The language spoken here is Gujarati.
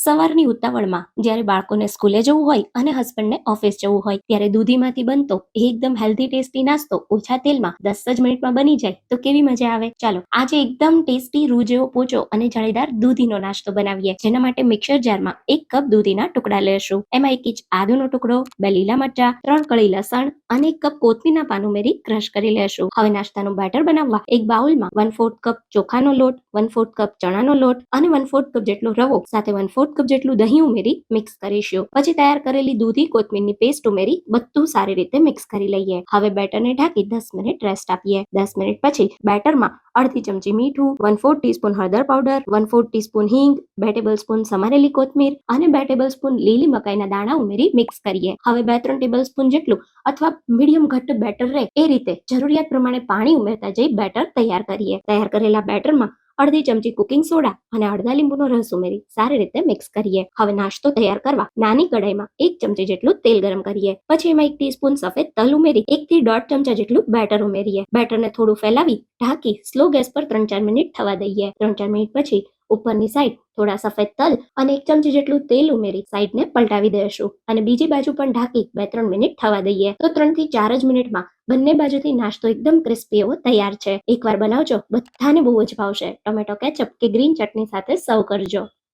સવારની ઉતાવળમાં જ્યારે બાળકોને સ્કૂલે જવું હોય અને હસબન્ડને ઓફિસ જવું હોય ત્યારે દૂધીમાંથી બનતો એકદમ હેલ્ધી ટેસ્ટી નાસ્તો ઓછા તેલમાં દસ જ મિનિટમાં બની જાય તો કેવી મજા આવે? ચાલો, આજે એકદમ ટેસ્ટી રૂ જેવો પોચો અને જાળીદાર દૂધીનો નાસ્તો બનાવીએ, જેના માટે મિક્સર જારમાં એક કપ દૂધીના ટુકડા લેશું. એમાં એક ઇંચ આદુનો ટુકડો, બે લીલા મરચા, ત્રણ કળી લસણ અને એક કપ કોથમીના પાન ઉમેરી ક્રશ કરી લેશું. હવે નાસ્તાનું બેટર બનાવવા એક બાઉલમાં વન ફોર્થ કપ ચોખાનો લોટ વન ફોર્થ કપ ચણાનો લોટ અને વન ફોર્થ કપ જેટલો રવો, સાથે વન ફોર્થ કપ જેટલું દહીં ઉમેરી મિક્સ કરીશું. પછી તૈયાર કરેલી દૂધી, કોથમીરની પેસ્ટ ઉમેરી બધું સારી રીતે મિક્સ કરી લઈએ. હવે બેટરને ઢાંકી દસ મિનિટ રેસ્ટ આપીએ. દસ મિનિટ પછી બેટરમાં અડધી ચમચી મીઠું વન ફોર્થ ટીસ્પૂન હળદર પાવડર વન ફોર્થ ટીસ્પૂન હિંગ, બે ટેબલ સ્પૂન સમારેલી કોથમીર અને બે ટેબલ સ્પૂન લીલી મકાઈના દાણા ઉમેરી મિક્સ કરીએ. હવે બે ત્રણ ટેબલ સ્પૂન જેટલું અથવા મીડિયમ ઘટ્ટ બેટર રહે એ રીતે જરૂરિયાત પ્રમાણે પાણી ઉમેરતા જઈ બેટર તૈયાર કરીએ. તૈયાર કરેલા બેટરમાં અડધી ચમચી કુકિંગ સોડા અને અડધા લીંબુનો રસ ઉમેરી સારી રીતે મિક્સ કરીએ. હવે નાસ્તો તૈયાર કરવા નાની કડાઈમાં એક ચમચી જેટલું તેલ ગરમ કરીએ. પછી એમાં એક ટીસ્પૂન સફેદ તલ ઉમેરી એક થી દોઢ ચમચા જેટલું બેટર ઉમેરીએ. બેટરને થોડું ફેલાવી ઢાંકી સ્લો ગેસ પર ત્રણ ચાર મિનિટ થવા દઈએ. ત્રણ ચાર મિનિટ પછી ઉપરની સાઈડ થોડા સફેદ તલ અને એક ચમચી જેટલું તેલ ઉમેરી સાઈડને પલટાવી દઈશું અને બીજી બાજુ પણ ઢાંકી બે ત્રણ મિનિટ થવા દઈએ. તો ત્રણથી ચાર જ મિનિટમાં બંને બાજુથી નાસ્તો એકદમ ક્રિસ્પી એવો તૈયાર છે. એકવાર બનાવજો, બધાને બહુ જ ભાવશે. ટોમેટો કેચઅપ કે ગ્રીન ચટણી સાથે સર્વ કરજો.